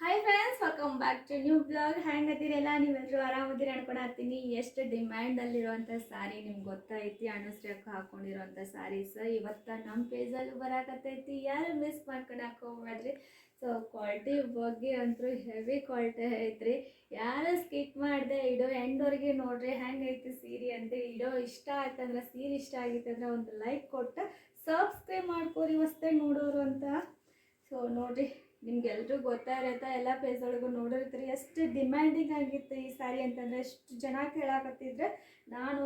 Hi friends welcome back to new blog ಹೆಂಗದಿರಲ್ಲ ನೀವೆಲ್ಲರೂ ಆರಾಮದಿರ ಹತ್ತೀನಿ ಎಷ್ಟು ಡಿಮ್ಯಾಂಡಲ್ಲಿರುವಂಥ ಸ್ಯಾರಿ ನಿಮ್ಗೆ ಗೊತ್ತೈತಿ ಅನುಸ್ರಿಯಕ್ಕೆ ಹಾಕ್ಕೊಂಡಿರುವಂಥ ಸಾರೀಸ್ ಇವತ್ತು ನಮ್ಮ ಪೇಜಲ್ಲೂ ಬರಾಕತ್ತೈತಿ. ಯಾರು ಮಿಸ್ ಮಾಡ್ಕೊಳಕ್ಕೆ ಹೋಗ್ಬೇಡ್ರಿ. ಸೊ ಕ್ವಾಲಿಟಿ ಬಗ್ಗೆ ಅಂತೂ ಹೆವಿ ಕ್ವಾಲಿಟಿ ಐತ್ರಿ. ಯಾರು ಸ್ಕಿಪ್ ಮಾಡಿದೆ, ಇಡೋ ಎಂಡೋರಿಗೆ ನೋಡ್ರಿ ಹೆಂಗೈತಿ ಸೀರೆ ಅಂತ. ಇಡೋ ಇಷ್ಟ ಆಯ್ತಂದ್ರೆ ಸೀರೆ ಇಷ್ಟ ಆಗಿತ್ತು ಅಂದ್ರೆ ಒಂದು ಲೈಕ್ ಕೊಟ್ಟು ಸಬ್ಸ್ಕ್ರೈಬ್ ಮಾಡ್ಕೋರಿ ಹೊಸ್ದಾಗಿ ನೋಡೋರು ಅಂತ. ಸೊ ನೋಡ್ರಿ. ನಿಮ್ಗೆ ಎಲ್ರಿಗೂ ಗೊತ್ತಾ ಇರತ್ತೆ, ಎಲ್ಲ ಪ್ಲೇಸ್ ಒಳಗೂ ನೋಡಿರ್ತೀರಿ. ಎಷ್ಟು ಡಿಮ್ಯಾಂಡಿಂಗ್ ಆಗಿತ್ತು ಈ ಸ್ಯಾರಿ ಅಂತಂದ್ರೆ ಎಷ್ಟು ಜನ ಕೇಳಾಕತ್ತಿದ್ರೆ, ನಾನು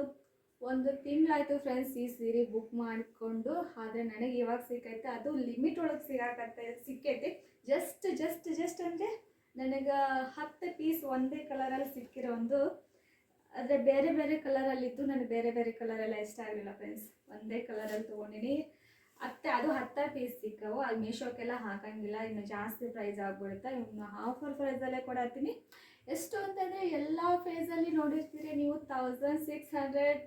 ಒಂದು ತಿಂಗಳಾಯ್ತು ಫ್ರೆಂಡ್ಸ್ ಈ ಸೀರೆ ಬುಕ್ ಮಾಡಿಕೊಂಡು, ಆದರೆ ನನಗೆ ಇವಾಗ ಸಿಕ್ಕೈತೆ. ಅದು ಲಿಮಿಟ್ ಒಳಗೆ ಸಿಗಾಕತ್ತೆ, ಸಿಕ್ಕೈತಿ. ಜಸ್ಟ್ ಜಸ್ಟ್ ಜಸ್ಟ್ ಅಂದರೆ ನನಗೆ ಹತ್ತು ಪೀಸ್ ಒಂದೇ ಕಲರಲ್ಲಿ ಸಿಕ್ಕಿರೋ ಒಂದು, ಆದರೆ ಬೇರೆ ಬೇರೆ ಕಲರಲ್ಲಿದ್ದು ನನಗೆ ಬೇರೆ ಬೇರೆ ಕಲರೆಲ್ಲ ಇಷ್ಟ ಆಗಲಿಲ್ಲ ಫ್ರೆಂಡ್ಸ್ ಒಂದೇ ಕಲರಲ್ಲಿ ತೊಗೊಂಡಿನಿ. ಅತ್ತೆ ಅದು ಹತ್ತು ಪೀಸ್ ಸಿಕ್ಕವು ಅದು ಮೀಶೋಕ್ಕೆಲ್ಲ ಹಾಕಂಗಿಲ್ಲ, ಇನ್ನು ಜಾಸ್ತಿ ಪ್ರೈಸ್ ಆಗ್ಬಿಡುತ್ತೆ, ಇನ್ನು ಆಫರ್ ಪ್ರೈಸಲ್ಲೇ ಕೊಡತ್ತೀನಿ. ಎಷ್ಟು ಅಂತಂದರೆ ಎಲ್ಲ ಫೇಸಲ್ಲಿ ನೋಡಿರ್ತೀರಿ, ನೀವು thousand six hundred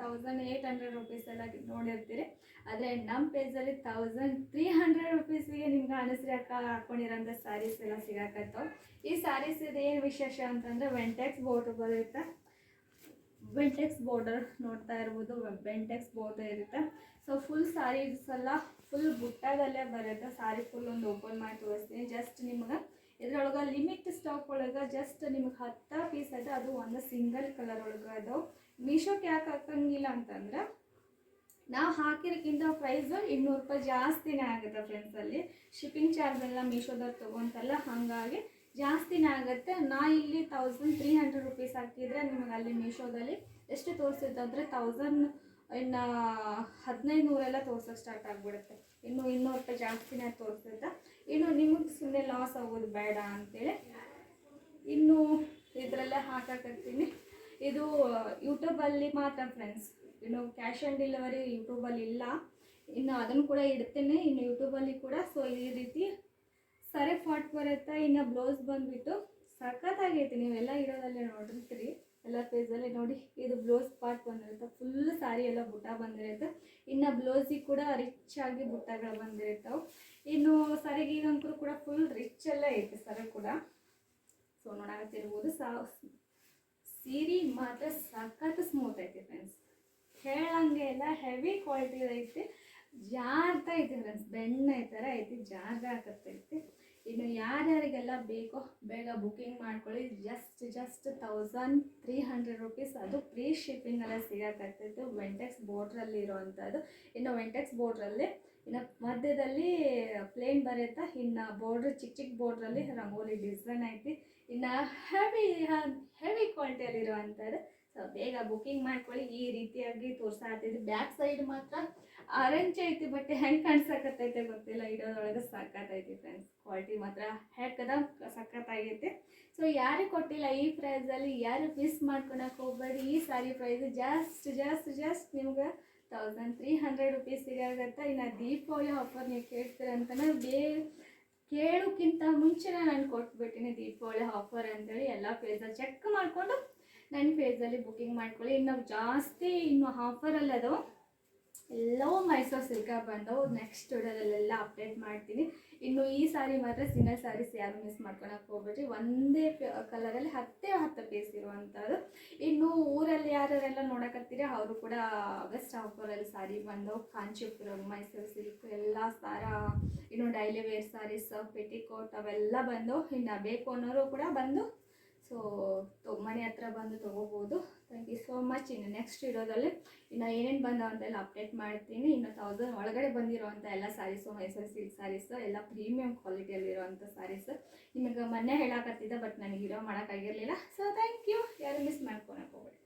thousand eight hundred rupees ಎಲ್ಲ ನೋಡಿರ್ತೀರಿ. ಆದರೆ ನಮ್ಮ ಪೇಜಲ್ಲಿ ತೌಸಂಡ್ ತ್ರೀ ಹಂಡ್ರೆಡ್ ರುಪೀಸಿಗೆ ನಿಮ್ಗೆ ಅನಸ್ರಿ ಅಕ್ಕ ಹಾಕೊಂಡಿರೋಂಥ ಸ್ಯಾರೀಸ್ ಎಲ್ಲ ಸಿಗಾಕತ್ತವು. ಈ ಸ್ಯಾರೀಸ್ ಏನು ವಿಶೇಷ ಅಂತಂದರೆ ವೆಂಟೆಕ್ಸ್ ಬೋರ್ಡ್ ಬರುತ್ತೆ ಬೆಂಟೆಕ್ಸ್ ಬಾರ್ಡರ್ ನೋಡ್ತಾ ಇರ್ಬೋದು ಬೆಂಟೆಕ್ಸ್ ಬಾರ್ಡರ್ ಇರುತ್ತೆ. ಸೊ ಫುಲ್ ಸ್ಯಾರೀಸ್ ಎಲ್ಲ ಫುಲ್ ಬುಟ್ಟದಲ್ಲೇ ಬರುತ್ತೆ. ಸ್ಯಾರಿ ಫುಲ್ ಒಂದು ಓಪನ್ ಮಾಡಿ ತೋರಿಸ್ತೀನಿ. ಜಸ್ಟ್ ನಿಮ್ಗೆ ಇದ್ರೊಳಗೆ ಲಿಮಿಟ್ ಸ್ಟಾಕ್ ಒಳಗೆ ಜಸ್ಟ್ ನಿಮ್ಗೆ ಹತ್ತು ಪೀಸ್ ಇದೆ ಅದು ಒಂದು ಸಿಂಗಲ್ ಕಲರ್ ಒಳಗೆ ಅದು ಮೀಶೋಕ್ಕೆ ಯಾಕೆ ಹಾಕಂಗಿಲ್ಲ ಅಂತಂದ್ರೆ ನಾವು ಹಾಕಿರೋಕ್ಕಿಂತ ಪ್ರೈಸು ಇನ್ನೂರು ರೂಪಾಯಿ ಜಾಸ್ತಿನೇ ಆಗುತ್ತೆ ಫ್ರೆಂಡ್ಸಲ್ಲಿ ಶಿಪ್ಪಿಂಗ್ ಚಾರ್ಜ್ ಎಲ್ಲ ಮೀಶೋದವ್ರು ತೊಗೊಂತಲ್ಲ, ಹಾಗಾಗಿ ಜಾಸ್ತಿನೇ ಆಗುತ್ತೆ. ನಾ ಇಲ್ಲಿ ತೌಸಂಡ್ ತ್ರೀ ಹಂಡ್ರೆಡ್ ರುಪೀಸ್ ಹಾಕಿದರೆ ನಿಮಗೆ ಅಲ್ಲಿ ಮೀಶೋದಲ್ಲಿ ಎಷ್ಟು ತೋರಿಸುತ್ತೆ ಅಂದರೆ ತೌಸಂಡ್ ಇನ್ನು ಹದಿನೈದು ನೂರೆಲ್ಲ ತೋರ್ಸೋಕೆ ಸ್ಟಾರ್ಟ್ ಆಗಿಬಿಡುತ್ತೆ. ಇನ್ನು ಇನ್ನೂರು ರೂಪಾಯಿ ಜಾಸ್ತಿನೇ ತೋರಿಸುತ್ತೆ ಇನ್ನು ನಿಮಗೆ ಸುಮ್ಮನೆ ಲಾಸ್ ಆಗೋದು ಬೇಡ ಅಂತೇಳಿ ಇನ್ನು ಇದರಲ್ಲೇ ಹಾಕಕತ್ತೀನಿ. ಇದು ಯೂಟ್ಯೂಬಲ್ಲಿ ಮಾತ್ರ ಫ್ರೆಂಡ್ಸ್ ಇನ್ನು ಕ್ಯಾಶ್ ಆನ್ ಡೆಲಿವರಿ ಯೂಟ್ಯೂಬಲ್ಲಿ ಇಲ್ಲ. ಇನ್ನು ಅದನ್ನು ಕೂಡ ಇಡ್ತೇನೆ. ಇನ್ನು ಯೂಟ್ಯೂಬಲ್ಲಿ ಕೂಡ ಸೊ ಈ ರೀತಿ ಸರಿ ಫಾಟ್ ಬರುತ್ತೆ, ಇನ್ನು ಬ್ಲೌಸ್ ಬಂದುಬಿಟ್ಟು ಸಖತ್ತಾಗೈತಿ, ನೀವೆಲ್ಲ ಇರೋದಲ್ಲೇ ನೋಡಿರ್ತೀರಿ. ಎಲ್ಲ ಪೇಜಲ್ಲಿ ನೋಡಿ, ಇದು ಬ್ಲೌಸ್ ಪಾರ್ಟ್ ಬಂದಿರುತ್ತೆ. ಫುಲ್ ಸಾರಿ ಎಲ್ಲ ಬುಟ್ಟ ಬಂದಿರುತ್ತೆ. ಇನ್ನು ಬ್ಲೌಸಿಗೆ ಕೂಡ ರಿಚ್ ಆಗಿ ಬುಟ್ಟಗಳು ಬಂದಿರ್ತಾವೆ ಇನ್ನು ಈಗಂತೂ ಕೂಡ ಫುಲ್ ರಿಚ್ ಎಲ್ಲ ಐತೆ ಸರ ಕೂಡ. ಸೊ ನೋಡಾಕತ್ತಿರ್ಬೋದು ಸಾ, ಸೀರೆ ಮಾತ್ರ ಸಖತ್ ಸ್ಮೂತ್ ಐತಿ ಫ್ರೆಂಡ್ಸ್ ಹೇಳಂಗೆ ಎಲ್ಲ ಹೆವಿ ಕ್ವಾಲಿಟಿ ಐತಿ. ಜಾರ್ತಾ ಐತೆ ಫ್ರೆಂಡ್ಸ್ ಬೆಣ್ಣೆ ಥರ ಐತಿ, ಜಾರ್ದ ಹಾಕತ್ತೈತಿ ಇನ್ನು ಯಾರ್ಯಾರಿಗೆಲ್ಲ ಬೇಕೋ ಬೇಗ ಬುಕಿಂಗ್ ಮಾಡ್ಕೊಳ್ಳಿ. Just just thousand three hundred rupees ಅದು ಫ್ರೀ ಶಿಪ್ಪಿಂಗಲ್ಲೇ ಸಿಗೋಕ್ಕಾಗ್ತಿತ್ತು ವೆಂಟೆಕ್ಸ್ ಬೋರ್ಡ್ರಲ್ಲಿ ಇರೋವಂಥದ್ದು ಇನ್ನು ವೆಂಟೆಕ್ಸ್ ಬೋರ್ಡ್ರಲ್ಲಿ ಇನ್ನು ಮಧ್ಯದಲ್ಲಿ ಪ್ಲೇನ್ ಬರೆಯುತ್ತಾ ಇನ್ನು ಬೋರ್ಡ್ರ್ ಚಿಕ್ಕ ಚಿಕ್ಕ ಬೋರ್ಡ್ರಲ್ಲಿ ರಂಗೋಲಿ ಡಿಸೈನ್ ಐತಿ. ಇನ್ನು ಹೆವಿ ಹೆವಿ ಕ್ವಾಲಿಟಿಯಲ್ಲಿರುವಂಥದ್ದು ಸೊ ಬೇಗ ಬುಕಿಂಗ್ ಮಾಡ್ಕೊಳ್ಳಿ. ಈ ರೀತಿಯಾಗಿ ತೋರ್ಸಾತಿದ್ವಿ ಬ್ಯಾಕ್ ಸೈಡ್ ಮಾತ್ರ ಆರೆಂಜ್ ಐತಿ ಬಟ್ ಹೆಂಗೆ ಕಾಣಿಸಕತ್ತೈತೆ ಗೊತ್ತಿಲ್ಲ. ಇಡೋದ್ರೊಳಗೆ ಸಖತ್ತೈತಿ ಫ್ರೆಂಡ್ಸ್ ಕ್ವಾಲಿಟಿ ಮಾತ್ರ ಹೆಕ್ಕದ ಸಖತ್ತಾಗೈತೆ. ಸೊ ಯಾರಿಗೆ ಕೊಟ್ಟಿಲ್ಲ ಈ ಪ್ರೈಸಲ್ಲಿ ಯಾರು ಮಿಸ್ ಮಾಡ್ಕೊಳಕ್ಕೆ ಹೋಗ್ಬೇಡಿ. ಈ sari price just just just ನಿಮ್ಗೆ ತೌಸಂಡ್ ತ್ರೀ ಹಂಡ್ರೆಡ್ ರುಪೀಸ್ ಸಿಗಾಗತ್ತೆ ಇನ್ನು ದೀಪಾವಳಿ ಆಫರ್ ನೀವು ಕೇಳ್ತೀರ ಅಂತಾನೆ ಬೇ ಕೇಳೋಕ್ಕಿಂತ ಮುಂಚೆನೇ ನಾನು ಕೊಟ್ಬಿಟ್ಟಿನಿ ದೀಪಾವಳಿ ಆಫರ್ ಅಂತೇಳಿ. ಎಲ್ಲ ಪೇಜಲ್ಲಿ ಚೆಕ್ ಮಾಡಿಕೊಂಡು ನನ್ನ ಪೇಜಲ್ಲಿ ಬುಕ್ಕಿಂಗ್ ಮಾಡ್ಕೊಳ್ಳಿ. ಇನ್ನು ಜಾಸ್ತಿ ಇನ್ನು ಆಫರಲ್ಲಿ ಅದು ಎಲ್ಲವೂ ಮೈಸೂರು ಸಿಲ್ಕ ಬಂದವು ನೆಕ್ಸ್ಟ್ ವಿಡಿಯೋದಲ್ಲೆಲ್ಲ ಅಪ್ಡೇಟ್ ಮಾಡ್ತೀನಿ. ಇನ್ನು ಈ ಸಾರಿ ಮಾತ್ರ ಸಿಂಗಲ್ ಸಾರೀಸ್ ಯಾರು ಮಿಸ್ ಮಾಡ್ಕೊಳಕ್ಕೆ ಹೋಗ್ಬೇಡ್ರಿ. ಒಂದೇ ಕಲರಲ್ಲಿ ಹತ್ತೇ ಹತ್ತು ಪೀಸ್ ಇರುವಂಥದ್ದು ಇನ್ನು ಊರಲ್ಲಿ ಯಾರ್ಯಾರೆಲ್ಲ ನೋಡಕತ್ತೀರಿ, ಅವರು ಕೂಡ ಆಗಸ್ಟ್ ಆಫರಲ್ಲಿ ಸಾರಿ ಬಂದವು ಕಾಂಚೀಪುರಂ ಮೈಸೂರು ಸಿಲ್ಕ್ ಎಲ್ಲ ಸಾರ, ಇನ್ನು ಡೈಲಿ ವೇರ್ ಸಾರೀಸ್ ಪೆಟಿಕೋಟ್ ಅವೆಲ್ಲ ಬಂದವು ಇನ್ನು ಬೇಕು ಅನ್ನೋರು ಕೂಡ ಬಂದು ಸೊ ಮನೆ ಹತ್ರ ಬಂದು ತೊಗೋಬೋದು. ಥ್ಯಾಂಕ್ ಯು ಸೋ ಮಚ್ ಇನ್ನು ನೆಕ್ಸ್ಟ್ ಇರೋದಲ್ಲಿ ಇನ್ನು ಏನೇನು ಬಂದವ ಅಂತೆಲ್ಲ ಅಪ್ಡೇಟ್ ಮಾಡ್ತೀನಿ. ಇನ್ನು ತೌಸಂಡ್ ಒಳಗಡೆ ಬಂದಿರೋವಂಥ ಎಲ್ಲ ಸ್ಯಾರೀಸು ಮೈಸೂರು ಸಿಲ್ಕ್ ಸ್ಯಾರೀಸು ಎಲ್ಲ ಪ್ರೀಮಿಯಂ ಕ್ವಾಲಿಟಿಯಲ್ಲಿರುವಂಥ ಸ್ಯಾರೀಸ್ ನಿಮಗೆ ಮೊನ್ನೆ ಹೇಳಾಕತ್ತಿದ್ದೆ ಬಟ್ ನನಗೆ ಇರೋ ಮಾಡೋಕ್ಕಾಗಿರಲಿಲ್ಲ ಸೊ ಥ್ಯಾಂಕ್ ಯು ಯಾರು ಮಿಸ್ ಮಾಡ್ಕೊಳಕ್ಕೆ ಹೋಗ್ಬೇಡಿ.